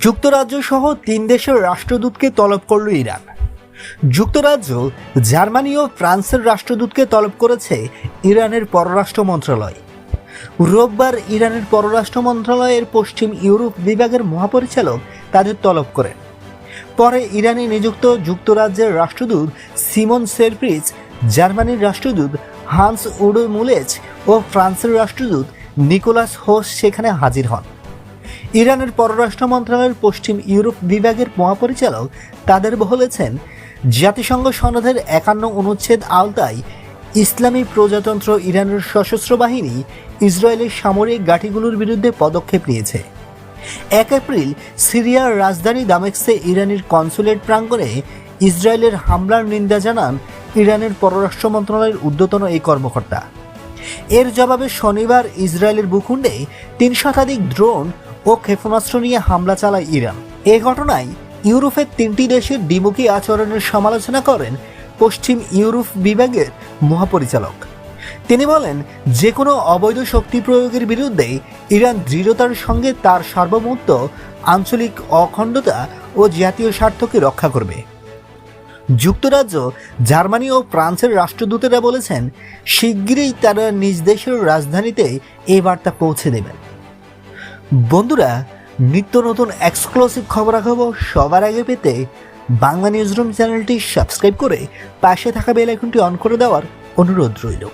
যুক্তরাজ্য সহ তিন দেশের রাষ্ট্রদূতকে তলব করল ইরান। যুক্তরাজ্য, জার্মানি ও ফ্রান্সের রাষ্ট্রদূতকে তলব করেছে ইরানের পররাষ্ট্র মন্ত্রণালয়। রোববার ইরানের পররাষ্ট্র মন্ত্রণালয়ের পশ্চিম ইউরোপ বিভাগের মহাপরিচালক তাদের তলব করেন। পরে ইরানে নিযুক্ত যুক্তরাজ্যের রাষ্ট্রদূত সিমন সেরপ্রিজ, জার্মানির রাষ্ট্রদূত হান্স উডো মুলেজ ও ফ্রান্সের রাষ্ট্রদূত নিকোলাস হোস সেখানে হাজির হন। ইরানের পররাষ্ট্র মন্ত্রণালয়ের পশ্চিম ইউরোপ বিভাগের মহাপরিচালক তাদের বলেছেন জাতিসংঘ সনদের একান্ন অনুচ্ছেদ আওতায় ইসলামী প্রজাতন্ত্র ইরানের সশস্ত্র বাহিনী ইসরায়েলের সামরিক ঘাঁটিগুলোর বিরুদ্ধে পদক্ষেপ নিয়েছে। এক এপ্রিল সিরিয়ার রাজধানী দামেক্সে ইরানের কনসুলেট প্রাঙ্গণে ইসরায়েলের হামলার নিন্দা জানান ইরানের পররাষ্ট্র মন্ত্রণালয়ের ঊর্ধ্বতন এই কর্মকর্তা। এর জবাবে শনিবার ইসরায়েলের ভূখণ্ডে তিন শতাধিক ড্রোন ও ক্ষেপণাস্ত্র নিয়ে হামলা চালায় ইরান। এ ঘটনায় ইউরোপের তিনটি দেশের দ্বিমুখী আচরণের সমালোচনা করেন পশ্চিম ইউরোপ বিভাগের মহাপরিচালক। তিনি বলেন যে কোনো অবৈধ শক্তি প্রয়োগের বিরুদ্ধে ইরান দৃঢ়তার সঙ্গে তার সার্বভৌমত্ব, আঞ্চলিক অখণ্ডতা ও জাতীয় স্বার্থকে রক্ষা করবে। যুক্তরাজ্য, জার্মানি ও ফ্রান্সের রাষ্ট্রদূতেরা বলেছেন, শিগগিরই তারা নিজ দেশের রাজধানীতে এই বার্তা পৌঁছে দেবেন। বন্ধুরা, নিত্য নতুন এক্সক্লুসিভ খবরাখবর সবার আগে পেতে বাংলা নিউজরুম চ্যানেলটি সাবস্ক্রাইব করে পাশে থাকা বেল আইকনটি অন করে দেওয়ার অনুরোধ রইল।